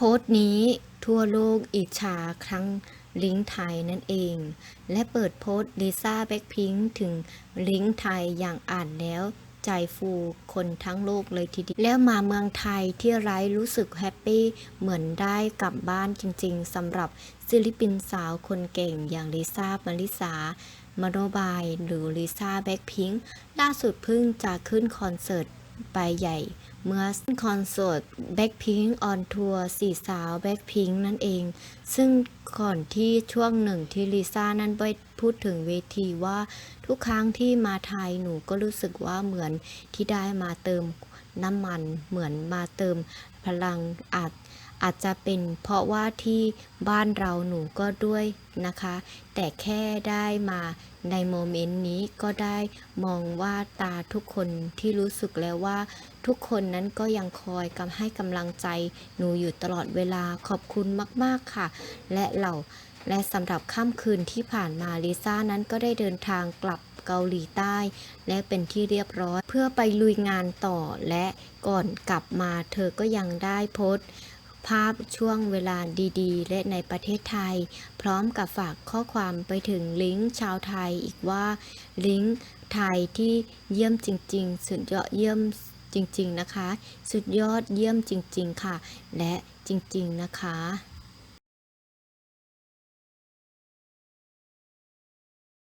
โพสต์นี้ทั่วโลกอิจฉาครั้งลิงก์ไทยนั่นเอง และเปิดโพสต์ลิซ่าแบ็คพิงถึงลิงก์ไทยอย่างอ่านแล้วใจฟูคนทั้งโลกเลยทีเดียวแล้วมาเมืองไทยที่ไร้รู้สึกแฮปปี้เหมือนได้กลับบ้านจริงๆสำหรับศิลปินสาวคนเก่งอย่างลิซ่ามาริสามาโนบาย หรือลิซ่าแบ็คพิงค์ล่าสุดเพิ่งจะขึ้นคอนเสิร์ต ไปใหญ่ เมื่อคอนเสิร์ต Blackpink on Tour สี่สาว Blackpink นั่นเอง ซึ่งก่อนที่ช่วงหนึ่งที่ลิซ่านั้นไปพูดถึงเวทีว่าทุกครั้งที่มาไทยหนูก็รู้สึกว่าเหมือนที่ได้มาเติมน้ำมันเหมือนมาเติมพลังอาจ อาจจะเป็นเพราะว่าที่บ้านเราหนูก็ด้วยนะคะ แต่แค่ได้มาในโมเมนต์นี้ก็ได้มองว่าตาทุกคนที่รู้สึกแล้วว่า ทุกคนนั้นก็ยังคอยกำให้กำลังใจ หนูอยู่ตลอดเวลาขอบคุณมาก ๆค่ะ และเหล่าและสำหรับค่ำคืนที่ผ่านมาลิซ่านั้นก็ได้เดินทางกลับเกาหลีใต้ และเป็นที่เรียบร้อย เพื่อไปลุยงานต่อและก่อนกลับมาเธอก็ยังได้โพสต์ ภาพช่วงเวลาดีๆ และในประเทศไทย พร้อมกับฝากข้อความไปถึงลิงก์ชาวไทยอีกว่า ลิงก์ไทยที่เยี่ยมจริง ๆ สุดยอดเยี่ยมจริง ๆ นะคะ สุดยอดเยี่ยมจริง ๆ ค่ะ และจริง ๆ นะคะ